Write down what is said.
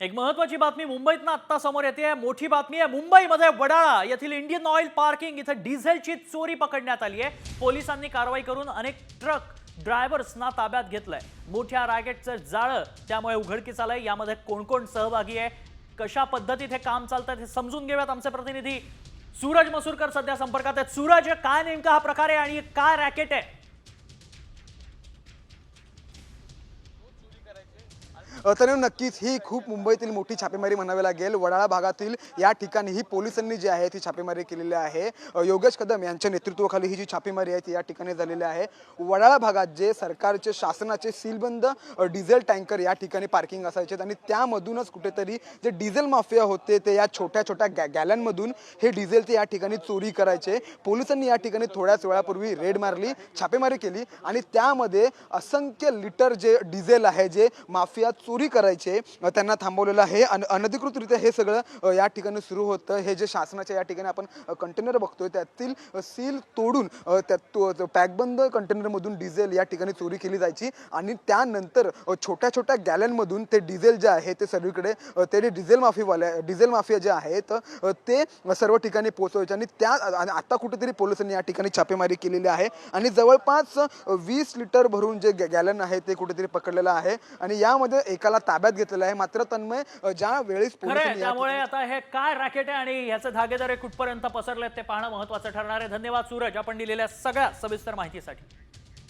एक महत्वाची बातमी मुंबईतनं आत्ता समोर येते. मोठी बातमी आहे मुंबईमध्ये वडाळा येथील इंडियन ऑइल पार्किंग इथं डिझेलची चोरी पकडण्यात आली आहे. पोलिसांनी कारवाई करून अनेक ट्रक ड्रायव्हर्सना ताब्यात घेतलंय. मोठ्या रॅकेटचं जाळं त्यामुळे उघडकीस आलंय. यामध्ये कोण कोण सहभागी आहे? कशा पद्धतीत हे काम चालतं हे समजून घेऊयात आमचे प्रतिनिधी सूरज मसूरकर सध्या संपर्कात आहेत. सूरज काय नेमका हा प्रकार आहे आणि काय रॅकेट आहे? तर नक्कीच ही खूप मुंबईतील मोठी छापेमारी म्हणावी लागेल. वडाळा भागातील या ठिकाणी ही पोलिसांनी जी आहे ती छापेमारी केलेली आहे. योगेश कदम यांच्या नेतृत्वाखाली ही जी छापेमारी आहे ती या ठिकाणी झालेली आहे. वडाळा भागात जे सरकारचे शासनाचे सीलबंद डिझेल टँकर या ठिकाणी पार्किंग असायचे आणि त्यामधूनच कुठेतरी जे डिझेल माफिया होते ते या छोट्या छोट्या गॅ गॅलनमधून हे डिझेल ते या ठिकाणी चोरी करायचे. पोलिसांनी या ठिकाणी थोड्याच वेळापूर्वी रेड मारली छापेमारी केली आणि त्यामध्ये असंख्य लिटर जे डिझेल आहे जे माफिया चोरी चोरी करायचे त्यांना थांबवलेलं आहे. अन अनधिकृतरित्या हे सगळं या ठिकाणी सुरू होतं. हे जे शासनाच्या या ठिकाणी आपण कंटेनर बघतोय त्यातील सील तोडून त्यात त्या तो पॅकबंद कंटेनरमधून डिझेल या ठिकाणी चोरी केली जायची. आणि त्यानंतर छोट्या छोट्या गॅलनमधून ते डिझेल जे आहे ते सर्वीकडे ते डिझेल माफीवाले डिझेल माफिया जे आहेत ते सर्व ठिकाणी पोहोचवायचे. आणि त्या आता कुठेतरी पोलिसांनी या ठिकाणी छापेमारी केलेली आहे. आणि जवळपास वीस लिटर भरून जे गॅ- गॅलन आहे ते कुठेतरी पकडलेलं आहे. आणि यामध्ये एकाला ताब्यात घेतलेलं आहे. मात्र तन्मय ज्या वेळेस त्यामुळे आता हे काय रॅकेट आहे आणि याचे धागेदारे कुठपर्यंत पसरलेत ते पाहणं महत्वाचं ठरणार आहे. धन्यवाद सूरज. आपण दिलेल्या सगळ्या सविस्तर माहितीसाठी.